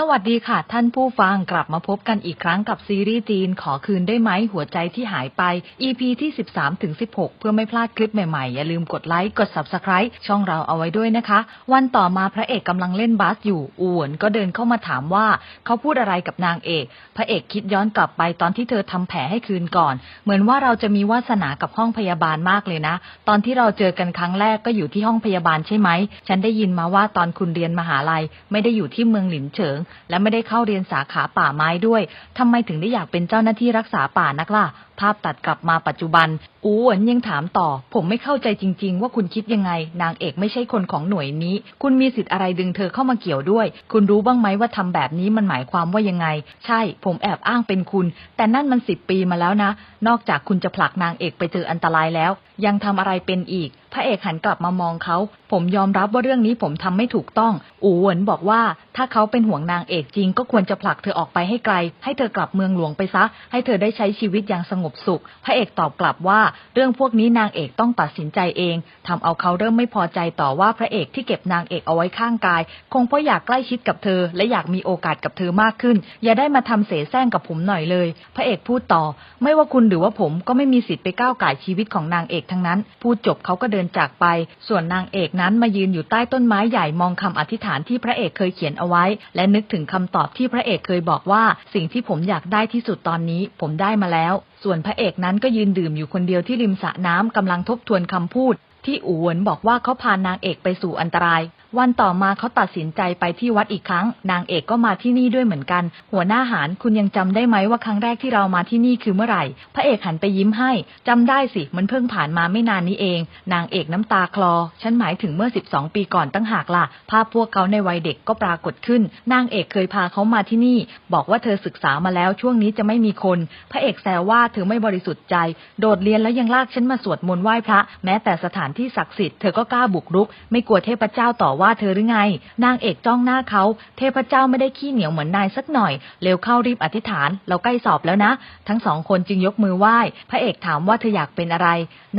สวัสดีค่ะท่านผู้ฟังกลับมาพบกันอีกครั้งกับซีรีส์จีนขอคืนได้ไหมหัวใจที่หายไป EP ที่ 13ถึง16 เพื่อไม่พลาดคลิปใหม่ๆ อย่าลืมกดไลค์ กด Subscribe ช่องเราเอาไว้ด้วยนะคะ วันต่อมาพระเอกกำลังเล่นบาสอยู่อูหวนก็เดินเข้ามาถามว่า เขาพูดอะไรกับนางเอก พระเอกคิดย้อนกลับไปตอนที่เธอทำแผลให้คืนก่อน เหมือนว่าเราจะมีวาสนากับห้องพยาบาลมากเลยนะ ตอนที่เราเจอกันครั้งแรกก็อยู่ที่ห้องพยาบาลใช่ไหมฉันได้ยินมาว่าตอนคุณเรียนมหาลัย ไม่ได้อยู่ที่เมืองหลินเฉิงและไม่ได้เข้าเรียนสาขาป่าไม้ด้วยทำไมถึงได้อยากเป็นเจ้าหน้าที่รักษาป่านักล่ะ ภาพตัดกลับมาปัจจุบัน อูหวนยังถามต่อ ผมไม่เข้าใจจริง ๆ ว่าคุณคิดยังไง นางเอกไม่ใช่คนของหน่วยนี้ คุณมีสิทธิ์อะไรดึงเธอเข้ามาเกี่ยวด้วย คุณรู้บ้างไหมว่าทำแบบนี้มันหมายความว่ายังไง ใช่ ผมแอบอ้างเป็นคุณ แต่นั่นมันสิบปีมาแล้วนะ นอกจากคุณจะผลักนางเอกไปเจออันตรายแล้ว ยังทำอะไรเป็นอีก พระเอกหันกลับมามองเขาผมยอมรับว่าเรื่องนี้ผมทำไม่ถูกต้อง อูหวินบอกว่า ถ้าเขาเป็นห่วงนางเอกจริง ก็ควรจะผลักเธอออกไปให้ไกล ให้เธอกลับเมืองหลวงไปซะ ให้เธอได้ใช้ชีวิตอย่างสงบสุข พระเอกตอบกลับว่า เรื่องพวกนี้นางเอกต้องตัดสินใจเองทำเอาเขาเริ่มไม่พอใจต่อว่าพระเอกที่เก็บนางเอกเอาไว้ข้างกาย คงเพราะอยากใกล้ชิดกับเธอ และอยากมีโอกาสกับเธอมากขึ้น อย่าได้มาทำเสแสร้งกับผมหน่อยเลย พระเอกพูดต่อ ไม่ว่าคุณหรือว่าผมก็ไม่มีสิทธิ์ไปก้าวไก่ชีวิตของนางเอกทั้งนั้น พูดจบเขาก็เดินจากไป ส่วนนางเอกนั้นมายืนอยู่ใต้ต้นไม้ใหญ่มองคำอธิษฐานที่พระเอกเคยเขียนเอาไว้ และนึกถึงคำตอบที่พระเอกเคยบอกว่า สิ่งที่ผมอยากได้ที่สุดตอนนี้ ผมได้มาแล้วส่วนพระเอกนั้นก็ยืนดื่มอยู่คนเดียวที่ริมสระน้ำกำลังทบทวนคำพูด ที่อูหวนบอกว่าเขาพานางเอกไปสู่อันตราย วันต่อมาเขาตัดสินใจไปที่วัดอีกครั้ง นางเอกก็มาที่นี่ด้วยเหมือนกัน หัวหน้าหารคุณยังจำได้ไหมว่าครั้งแรกที่เรามาที่นี่คือเมื่อไหร่ พระเอกหันไปยิ้มให้จำได้สิ มันเพิ่งผ่านมาไม่นานนี้เอง นางเอกน้ำตาคลอ ฉันหมายถึงเมื่อ 12 ปีก่อนตั้งหากล่ะ ภาพพวกเขาในวัยเด็กก็ปรากฏขึ้น นางเอกเคยพาเขามาที่นี่ บอกว่าเธอศึกษามาแล้วช่วงนี้จะไม่มีคน พระเอกแซวว่าเธอไม่บริสุทธิ์ใจ โดดเรียนแล้วยังลากฉันมาสวดมนต์ไหว้พระ แม้แต่สถานที่ศักดิ์สิทธิ์เธอก็กล้าบุกรุก ไม่กลัวเทพเจ้าต่อว่าเธอหรือไง นางเอกจ้องหน้าเขาเทพเจ้าไม่ได้ขี้เหนียวเหมือนนายสักหน่อย เร็วเข้ารีบอธิษฐาน เราใกล้สอบแล้วนะ ทั้งสองคนจึงยกมือไหว้ พระเอกถามว่าเธออยากเป็นอะไร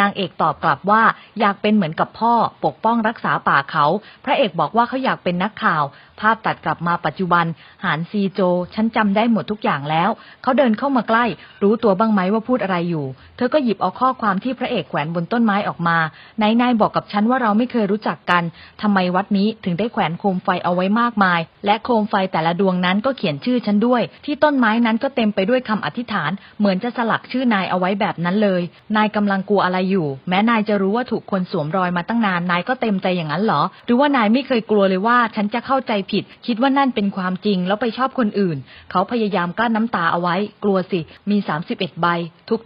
นางเอกตอบกลับว่าอยากเป็นเหมือนกับพ่อ ปกป้องรักษาป่าเขา พระเอกบอกว่าเขาอยากเป็นนักข่าว ภาพตัดกลับมาปัจจุบัน หานซีโจ ฉันจำได้หมดทุกอย่างแล้ว เขาเดินเข้ามาใกล้ รู้ตัวบ้างไหมว่าพูดอะไรอยู่ เธอก็หยิบเอาข้อความที่พระเอกแขวนบนต้นไม้ออกมา นายนายบอกกับฉันว่าเราไม่เคยรู้จักกันทำไมวัดนี้ถึงได้แขวนโคมไฟเอาไว้มากมาย และโคมไฟแต่ละดวงนั้นก็เขียนชื่อฉันด้วย ที่ต้นไม้นั้นก็เต็มไปด้วยคำอธิษฐาน เหมือนจะสลักชื่อนายเอาไว้แบบนั้นเลย นายกำลังกลัวอะไรอยู่ แม้นายจะรู้ว่าถูกคนสวมรอยมาตั้งนาน นายก็เต็มใจอย่างนั้นเหรอ หรือว่านายไม่เคยกลัวเลยว่าฉันจะเข้าใจผิด คิดว่านั่นเป็นความจริงแล้วไปชอบคนอื่น เขาพยายามกลั้นน้ำตาเอาไว้ กลัวสิ มี 31ใบ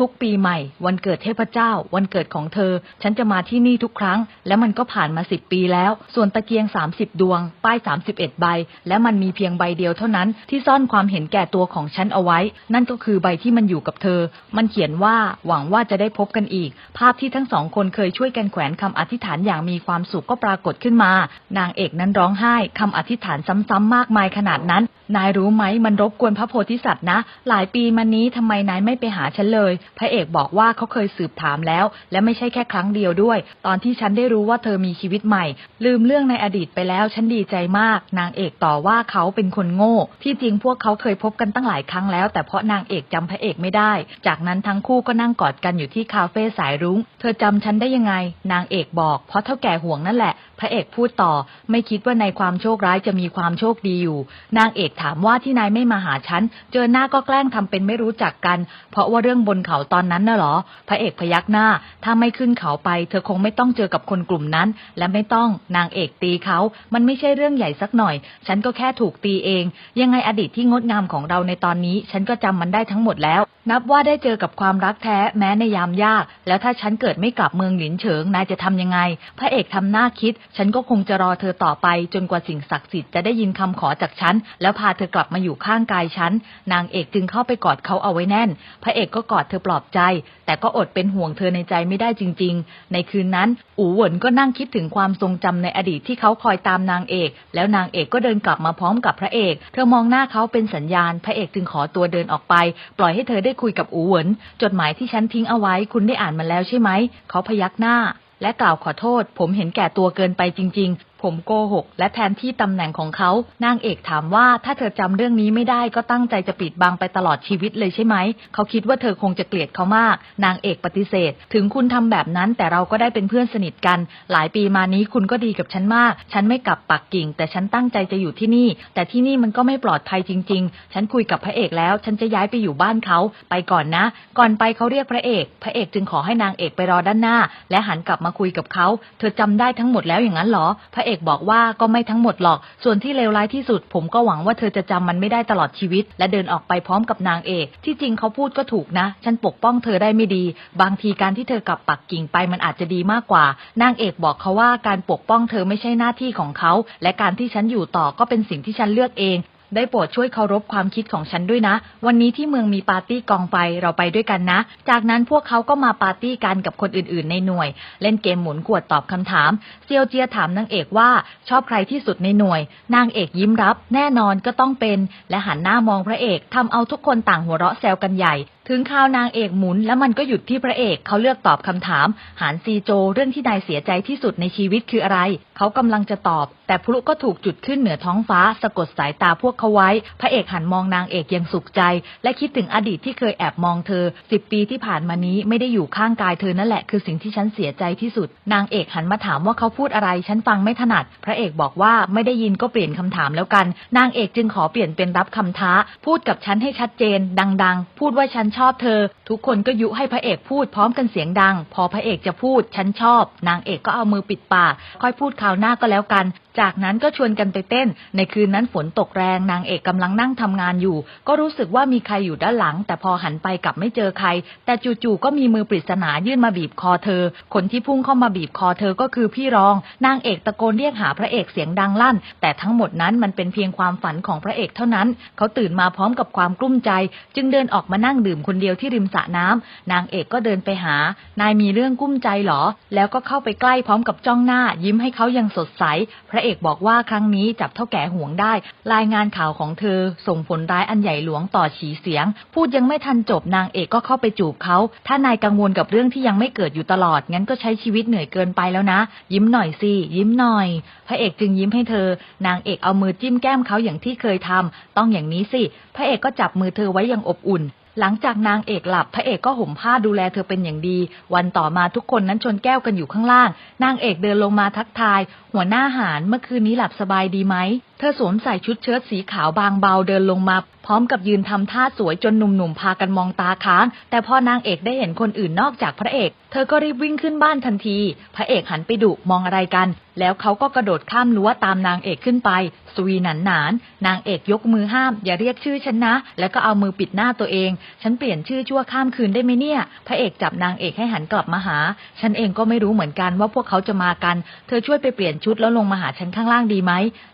ทุกๆ ปีใหม่ วันเกิดเทพเจ้า วันเกิดของเธอ ฉันจะมาที่นี่ทุกครั้ง และมันก็ผ่านมา10ปีแล้ว ส่วนตะเกียง30ดวง ป้าย31ใบ และมันมีเพียงใบเดียวเท่านั้นที่ซ่อนความเห็นแก่ตัวของฉันเอาไว้ นั่นก็คือใบที่มันอยู่กับเธอ มันเขียนว่าหวังว่าจะได้พบกันอีก ภาพที่ทั้งสองคนเคยช่วยกันแขวนคำอธิษฐานอย่างมีความสุขก็ปรากฏขึ้นมา นางเอกนั้นร้องไห้คำอธิษฐานซ้ำๆมากมายขนาดนั้น นายรู้ไหมมันรบกวนพระโพธิสัตว์นะ หลายปีมานี้ทำไมนายไม่ไปหาฉันเลย พระเอกบอกว่าเขาเคยสืบถามแล้ว และไม่ใช่แค่ครั้งเดียวด้วย ตอนที่ฉันได้รู้ว่าเธอมีชีวิตใหม่ ลืมเรื่องในอดีตไปแล้วฉันดีใจมาก นางเอกต่อว่าเขาเป็นคนโง่ ที่จริงพวกเขาเคยพบกันตั้งหลายครั้งแล้ว แต่เพราะนางเอกจำพระเอกไม่ได้ จากนั้นทั้งคู่ก็นั่งกอดกันอยู่ที่คาเฟ่สายรุ้ง เธอจำฉันได้ยังไง นางเอกบอกเพราะเท่าแก่ห่วงนั่นแหละ พระเอกพูดต่อ ไม่คิดว่าในความโชคร้ายจะมีความโชคดีอยู่ นางเอกถามว่าที่นายไม่มาหาฉัน เจอหน้าก็แกล้งทำเป็นไม่รู้จักกัน เพราะว่าเรื่องบนเขาตอนนั้นน่ะเหรอ พระเอกพยักหน้า ถ้าไม่ขึ้นเขาไป เธอคงไม่ต้องเจอกับคนกลุ่มนั้น และไม่ต้องนางเอกตีเขา มันไม่ใช่เรื่องใหญ่สักหน่อย ฉันก็แค่ถูกตีเอง ยังไงอดีตที่งดงามของเราในตอนนี้ ฉันก็จำมันได้ทั้งหมดแล้ว นับว่าได้เจอกับความรักแท้แม้ในยามยาก แล้วถ้าฉันเกิดไม่กลับเมืองหลินเฉิงนายจะทำยังไง พระเอกทำหน้าคิด ฉันก็คงจะรอเธอต่อไป จนกว่าสิ่งศักดิ์สิทธิ์จะได้ยินคำขอจากฉันแล้วพาเธอกลับมาอยู่ข้างกายฉัน นางเอกจึงเข้าไปกอดเขาเอาไว้แน่น พระเอกก็กอดเธอปลอบใจ แต่ก็อดเป็นห่วงเธอในใจไม่ได้จริง ๆ ในคืนนั้น อูหวนก็นั่งคิดถึงความทรงจำในอดีตที่เขาคอยตามนางเอก แล้วนางเอกก็เดินกลับมาพร้อมกับพระเอก เธอมองหน้าเขาเป็นสัญญาณ พระเอกจึงขอตัวเดินออกไป ปล่อยให้เธอได้คุยกับอูหวนจดหมายที่ฉันทิ้งเอาไว้ คุณได้อ่านมันแล้วใช่ไหม เขาพยักหน้าและกล่าวขอโทษ ผมเห็นแก่ตัวเกินไปจริง ๆผมโกหก และแทนที่ตำแหน่งของเขา นางเอกถามว่าถ้าเธอจำเรื่องนี้ไม่ได้ก็ตั้งใจจะปิดบังไปตลอดชีวิตเลยใช่ไหม เขาคิดว่าเธอคงจะเกลียดเขามาก นางเอกปฏิเสธ ถึงคุณทำแบบนั้นแต่เราก็ได้เป็นเพื่อนสนิทกัน หลายปีมานี้คุณก็ดีกับฉันมาก ฉันไม่กลับปักกิ่ง แต่ฉันตั้งใจจะอยู่ที่นี่ แต่ที่นี่มันก็ไม่ปลอดภัยจริง ๆ ฉันคุยกับพระเอกแล้ว ฉันจะย้ายไปอยู่บ้านเขาไปก่อนนะ ก่อนไปเขาเรียกพระเอก พระเอกจึงขอให้นางเอกไปรอด้านหน้า และหันกลับมาคุยกับเขา เธอจำได้ทั้งหมดแล้วอย่างนั้นเหรอพระเอกบอกว่าก็ไม่ทั้งหมดหรอก ส่วนที่เลวร้ายที่สุด ผมก็หวังว่าเธอจะจำมันไม่ได้ตลอดชีวิต และเดินออกไปพร้อมกับนางเอก ที่จริงเขาพูดก็ถูกนะ ฉันปกป้องเธอได้ไม่ดี บางทีการที่เธอกลับปักกิ่งไปมันอาจจะดีมากกว่า นางเอกบอกเขาว่าการปกป้องเธอไม่ใช่หน้าที่ของเขา และการที่ฉันอยู่ต่อก็เป็นสิ่งที่ฉันเลือกเอง ได้โปรดช่วยเคารพความคิดของฉันด้วยนะ วันนี้ที่เมืองมีปาร์ตี้กองไฟเราไปด้วยกันนะ จากนั้นพวกเขาก็มาปาร์ตี้กันกับคนอื่นๆ ในหน่วย เล่นเกมหมุนขวดตอบคำถาม เซียวเจียถามนางเอกว่าชอบใครที่สุดในหน่วย นางเอกยิ้มรับ แน่นอนก็ต้องเป็น และหันหน้ามองพระเอกทำเอาทุกคนต่างหัวเราะแซวกันใหญ่ ถึงข่าวนางเอกหมุนแล้วมันก็หยุดที่พระเอกเขาเลือกตอบคำถาม หานซีโจเรื่องที่นายเสียใจที่สุดในชีวิตคืออะไร เขากำลังจะตอบ แต่พลุก็ถูกจุดขึ้นเหนือท้องฟ้า สะกดสายตาพวกเขาไว้ พระเอกหันมองนางเอกยังสุขใจ และคิดถึงอดีตที่เคยแอบมองเธอสิบปีที่ผ่านมานี้ไม่ได้อยู่ข้างกายเธอนั่นแหละคือสิ่งที่ฉันเสียใจที่สุด นางเอกหันมาถามว่าเขาพูดอะไร ฉันฟังไม่ถนัด พระเอกบอกว่าไม่ได้ยินก็เปลี่ยนคำถามแล้วกัน นางเอกจึงขอเปลี่ยนเป็นรับคำท้า พูดกับฉันให้ชัดเจน ดัง ๆ พูดว่าฉันชอบเธอ ทุกคนก็ยุให้พระเอกพูดพร้อมกันเสียงดัง พอพระเอกจะพูด ฉันชอบ นางเอกก็เอามือปิดปาก ค่อยพูดคราวหน้าก็แล้วกัน จากนั้นก็ชวนกันไปเต้น ในคืนนั้นฝนตกแรง นางเอกกำลังนั่งทำงานอยู่ ก็รู้สึกว่ามีใครอยู่ด้านหลัง แต่พอหันไปกลับไม่เจอใคร แต่จู่ๆก็มีมือปริศนายื่นมาบีบคอเธอ คนที่พุ่งเข้ามาบีบคอเธอก็คือพี่รอง นางเอกตะโกนเรียกหาพระเอกเสียงดังลั่น แต่ทั้งหมดนั้นมันเป็นเพียงความฝันของพระเอกเท่านั้น เขาตื่นมาพร้อมกับความกลุ้มใจ จึงเดินออกมานั่งดื่มคนเดียวที่ริมสระน้ำนางเอกก็เดินไปหา นายมีเรื่องกุ้มใจเหรอ แล้วก็เข้าไปใกล้พร้อมกับจ้องหน้า ยิ้มให้เขายังสดใส พระเอกบอกว่าครั้งนี้จับเท่าแก่ห่วงได้ รายงานข่าวของเธอ ส่งผลร้ายอันใหญ่หลวงต่อฉีเสียง พูดยังไม่ทันจบนางเอกก็เข้าไปจูบเขา ถ้านายกังวลกับเรื่องที่ยังไม่เกิดอยู่ตลอด งั้นก็ใช้ชีวิตเหนื่อยเกินไปแล้วนะ ยิ้มหน่อยสิ ยิ้มหน่อย พระเอกจึงยิ้มให้เธอ นางเอกเอามือจิ้มแก้มเขาอย่างที่เคยทำต้องอย่างนี้สิ พระเอกก็จับมือเธอไว้อย่างอบอุ่น หลังจากนางเอกหลับพระเอกก็ห่มผ้าดูแลเธอเป็นอย่างดี วันต่อมาทุกคนนั้นชนแก้วกันอยู่ข้างล่าง นางเอกเดินลงมาทักทาย หัวหน้าหารเมื่อคืนนี้หลับสบายดีไหม เธอสวมใส่ชุดเชิ้ตสีขาวบางเบาเดินลงมา พร้อมกับยืนทำท่าสวยจนหนุ่มๆพากันมองตาค้าง แต่พอนางเอกได้เห็นคนอื่นนอกจากพระเอก เธอก็รีบวิ่งขึ้นบ้านทันที พระเอกหันไปดุมองอะไรกัน แล้วเขาก็กระโดดข้ามรั้วตามนางเอกขึ้นไป สวีหนันหนาน นางเอกยกมือห้าม อย่าเรียกชื่อฉันนะ แล้วก็เอามือปิดหน้าตัวเอง ฉันเปลี่ยนชื่อชั่วข้ามคืนได้ไหมเนี่ย พระเอกจับนางเอกให้หันกลับมาหา ฉันเองก็ไม่รู้เหมือนกันว่าพวกเขาจะมากัน เธอช่วยไปเปลี่ยนชุดแล้วลงมาหาฉันข้างล่างดีไหม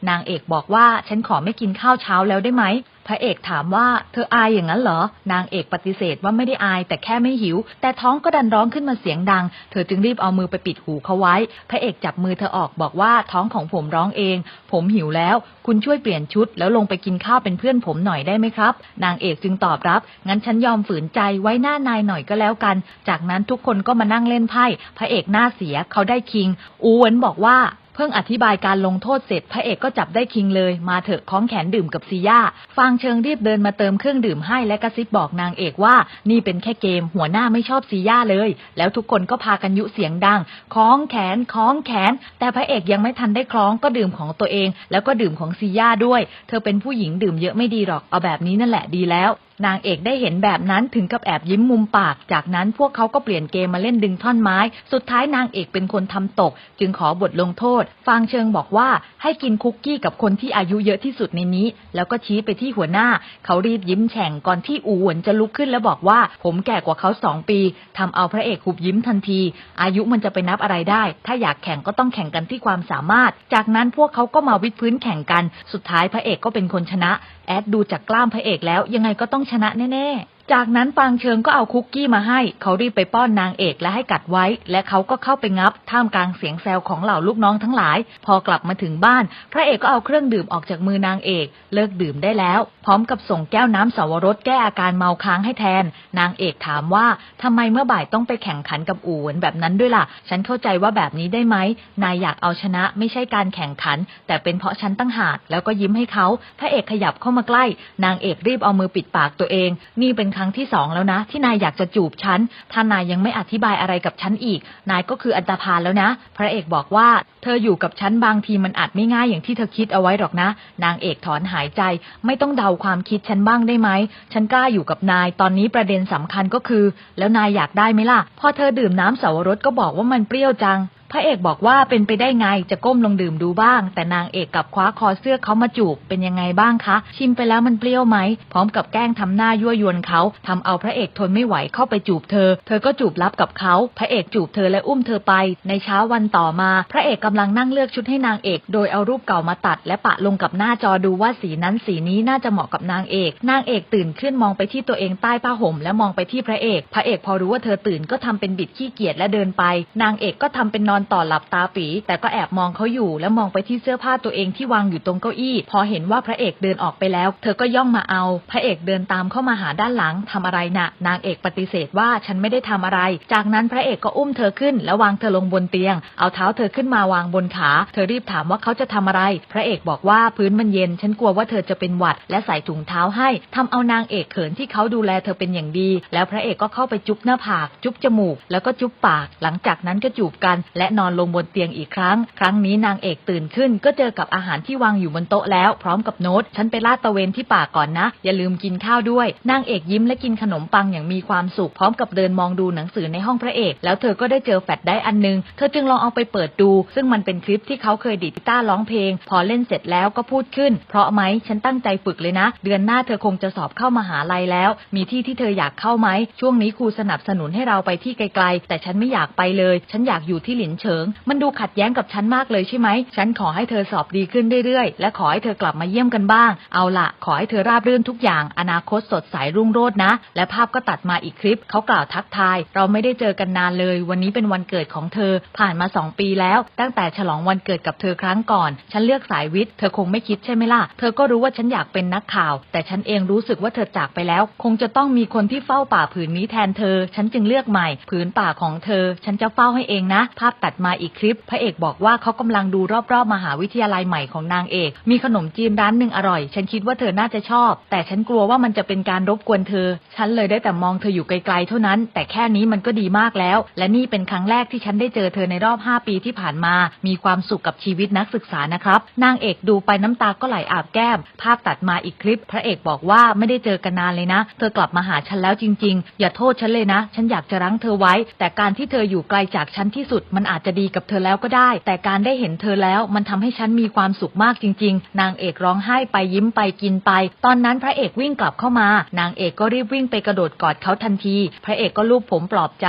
นางเอกบอกบอกว่าฉันขอไม่กินข้าวเช้าแล้วได้ไหม พระเอกถามว่าเธออายอย่างนั้นเหรอ นางเอกปฏิเสธว่าไม่ได้อายแต่แค่ไม่หิว แต่ท้องก็ดันร้องขึ้นมาเสียงดัง เธอจึงรีบเอามือไปปิดหูเขาไว้ พระเอกจับมือเธอออกบอกว่าท้องของผมร้องเอง ผมหิวแล้ว คุณช่วยเปลี่ยนชุด แล้วลงไปกินข้าวเป็นเพื่อนผมหน่อยได้ไหมครับ นางเอกจึงตอบรับ งั้นฉันยอมฝืนใจไว้หน้านายหน่อยก็แล้วกัน จากนั้นทุกคนก็มานั่งเล่นไพ่ พระเอกหน้าเสียเขาได้คิง อูเหวินบอกว่า เพิ่งอธิบายการลงโทษเสร็จพระเอกก็จับได้คิงเลย มาเถอะคล้องแขนดื่มกับซีย่าฟางเชิงรีบเดินมาเติมเครื่องดื่มให้และกระซิบบอกนางเอกว่า นี่เป็นแค่เกม หัวหน้าไม่ชอบซีย่าเลย แล้วทุกคนก็พากันยุเสียงดังคล้องแขนคล้องแขน แต่พระเอกยังไม่ทันได้คล้องก็ดื่มของตัวเอง แล้วก็ดื่มของซีย่าด้วย เธอเป็นผู้หญิงดื่มเยอะไม่ดีหรอกเอาแบบนี้นั่นแหละดีแล้ว นางเอกได้เห็นแบบนั้นถึงกับแอบยิ้มมุมปาก จากนั้นพวกเขาก็เปลี่ยนเกมมาเล่นดึงท่อนไม้ สุดท้ายนางเอกเป็นคนทำตก จึงขอบทลงโทษ ฟางเชิงบอกว่าให้กินคุกกี้กับคนที่อายุเยอะที่สุดในนี้ แล้วก็ชี้ไปที่หัวหน้า เขารีบยิ้มแฉ่งก่อนที่อูหวนจะลุกขึ้นแล้วบอกว่า ผมแก่กว่าเขาสองปีทำเอาพระเอกหุบยิ้มทันที อายุมันจะไปนับอะไรได้ ถ้าอยากแข่งก็ต้องแข่งกันที่ความสามารถ จากนั้นพวกเขาก็มาวิดพื้นแข่งกัน สุดท้ายพระเอกก็เป็นคนชนะ แอดดูจากกล้ามพระเอกแล้วยังไงก็ต้องชนะแน่ๆ จากนั้นฟางเชิงก็เอาคุกกี้มาให้ เขารีบไปป้อนนางเอกและให้กัดไว้ และเขาก็เข้าไปงับ ท่ามกลางเสียงแซวของเหล่าลูกน้องทั้งหลาย พอกลับมาถึงบ้าน พระเอกก็เอาเครื่องดื่มออกจากมือนางเอก เลิกดื่มได้แล้ว พร้อมกับส่งแก้วน้ำสาวรสแก้อาการเมาค้างให้แทน นางเอกถามว่าทำไมเมื่อบ่ายต้องไปแข่งขันกับอู่เหวินแบบนั้นด้วยล่ะ ฉันเข้าใจว่าแบบนี้ได้ไหม นายอยากเอาชนะไม่ใช่การแข่งขัน แต่เป็นเพราะฉันตั้งหาก แล้วก็ยิ้มให้เขา พระเอกขยับเข้ามาใกล้ นางเอกรีบเอามือปิดปากตัวเอง นี่เป็นครั้งที่สองแล้วนะ ที่นายอยากจะจูบฉันถ้านายยังไม่อธิบายอะไรกับฉันอีก นายก็คืออันตรพานแล้วนะ พระเอกบอกว่า เธออยู่กับฉันบางทีมันอาจไม่ง่ายอย่างที่เธอคิดเอาไว้หรอกนะ นางเอกถอนหายใจ ไม่ต้องเดาความคิดฉันบ้างได้ไหม ฉันกล้าอยู่กับนาย ตอนนี้ประเด็นสำคัญก็คือ แล้วนายอยากได้ไหมล่ะ พอเธอดื่มน้ำสาวรสก็บอกว่ามันเปรี้ยวจังพระเอกบอกว่าเป็นไปได้ไงจะก้มลงดื่มดูบ้าง แต่นางเอกกับคว้าคอเสื้อเขามาจูบเป็นยังไงบ้างคะ ชิมไปแล้วมันเปรี้ยวไหม พร้อมกับแกล้งทำหน้ายั่วยวนเขาทำเอาพระเอกทนไม่ไหวเข้าไปจูบเธอ เธอก็จูบลับกับเขาพระเอกจูบเธอและอุ้มเธอไป ในเช้าวันต่อมา พระเอกกำลังนั่งเลือกชุดให้นางเอก โดยเอารูปเก่ามาตัด และปะลงกับหน้าจอดูว่าสีนั้นสีนี้น่าจะเหมาะกับนางเอก นางเอกตื่นขึ้นมองไปที่ตัวเองใต้ผ้าห่มและมองไปที่พระเอก พระเอกพอรู้ว่าเธอตื่นก็ทำเป็นบิดขี้เกียจและเดินไป นางเอกก็ทำเป็นนอนต่อหลับตาปีแต่ก็แอบมองเขาอยู่ แล้วมองไปที่เสื้อผ้าตัวเองที่วางอยู่ตรงเก้าอี้ พอเห็นว่าพระเอกเดินออกไปแล้ว เธอก็ย่องมาเอา พระเอกเดินตามเข้ามาหาด้านหลังทำอะไรน่ะ นางเอกปฏิเสธว่าฉันไม่ได้ทำอะไร จากนั้นพระเอกก็อุ้มเธอขึ้น แล้ววางเธอลงบนเตียง เอาเท้าเธอขึ้นมาวางบนขา เธอรีบถามว่าเขาจะทำอะไร พระเอกบอกว่าพื้นมันเย็น ฉันกลัวว่าเธอจะเป็นหวัด และใส่ถุงเท้าให้ทำเอานางเอกเขินที่เขาดูแลเธอเป็นอย่างดี แล้วพระเอกก็เข้าไปจุ๊บหน้าผาก จุ๊บจมูก แล้วก็จุ๊บปาก หลังจากนั้นก็จูบกันและและนอนลงบนเตียงอีกครั้ง ครั้งนี้นางเอกตื่นขึ้น ก็เจอกับอาหารที่วางอยู่บนโต๊ะแล้ว พร้อมกับโน้ต ฉันไปลาดตะเวนที่ป่าก่อนนะ อย่าลืมกินข้าวด้วย นางเอกยิ้มและกินขนมปังอย่างมีความสุข พร้อมกับเดินมองดูหนังสือในห้องพระเอก แล้วเธอก็ได้เจอแฟลชได้อันนึง เธอจึงลองเอาไปเปิดดู ซึ่งมันเป็นคลิปที่เขาเคยดีดกีตาร์ร้องเพลง พอเล่นเสร็จแล้วก็พูดขึ้น เพราะไหมฉันตั้งใจฝึกเลยนะ เดือนหน้าเธอคงจะสอบเข้ามหาลัยแล้ว มีที่ที่เธออยากเข้าไหมช่วงนี้ครูสนับสนุนให้เราไปที่ไกลๆ แต่ฉันไม่อยากไปเลย ฉันอยากอยู่ที่หลินเฉิง มันดูขัดแย้งกับฉันมากเลยใช่ไหม ฉันขอให้เธอสอบดีขึ้นเรื่อยๆ และขอให้เธอกลับมาเยี่ยมกันบ้าง เอาละขอให้เธอราบรื่นทุกอย่าง อนาคตสดใสรุ่งโรจน์นะ และภาพก็ตัดมาอีกคลิป เขากล่าวทักทาย เราไม่ได้เจอกันนานเลย วันนี้เป็นวันเกิดของเธอ ผ่านมาสองปีแล้ว ตั้งแต่ฉลองวันเกิดกับเธอครั้งก่อน ฉันเลือกสายวิทย์ เธอคงไม่คิดใช่ไหมล่ะ เธอก็รู้ว่าฉันอยากเป็นนักข่าว แต่ฉันเองรู้สึกว่าเธอจากไปแล้ว คงจะต้องมีคนที่เฝ้าป่าผืนนี้แทนเธอ ฉันจึงเลือกใหม่ ผืนป่าของเธอ ฉันจะเฝ้าให้เองนะ ภาพตัดมาอีกคลิป พระเอกบอกว่าเขากำลังดูรอบๆมหาวิทยาลัยใหม่ของนางเอก มีขนมจีนร้านหนึ่งอร่อย ฉันคิดว่าเธอน่าจะชอบ แต่ฉันกลัวว่ามันจะเป็นการรบกวนเธอ ฉันเลยได้แต่มองเธออยู่ไกลๆเท่านั้น แต่แค่นี้มันก็ดีมากแล้ว และนี่เป็นครั้งแรกที่ฉันได้เจอเธอในรอบ 5 ปีที่ผ่านมา มีความสุขกับชีวิตนักศึกษานะครับ นางเอกดูไปน้ำตาก็ไหลอาบแก้ม ภาพตัดมาอีกคลิป พระเอกบอกว่าไม่ได้เจอกันนานเลยนะ เธอกลับมาหาฉันแล้วจริง ๆ อย่าโทษฉันเลยนะ ฉันอยากจะรั้งเธอไว้ แต่การที่เธออยู่ไกลจากฉันที่สุดมันอาาจจะดีกับเธอแล้วก็ได้ แต่การได้เห็นเธอแล้วมันทำให้ฉันมีความสุขมากจริง ๆ นางเอกร้องไห้ไปยิ้มไปกินไป ตอนนั้นพระเอกวิ่งกลับเข้ามา นางเอกก็รีบวิ่งไปกระโดดกอดเขาทันที พระเอกก็ลูบผมปลอบใจ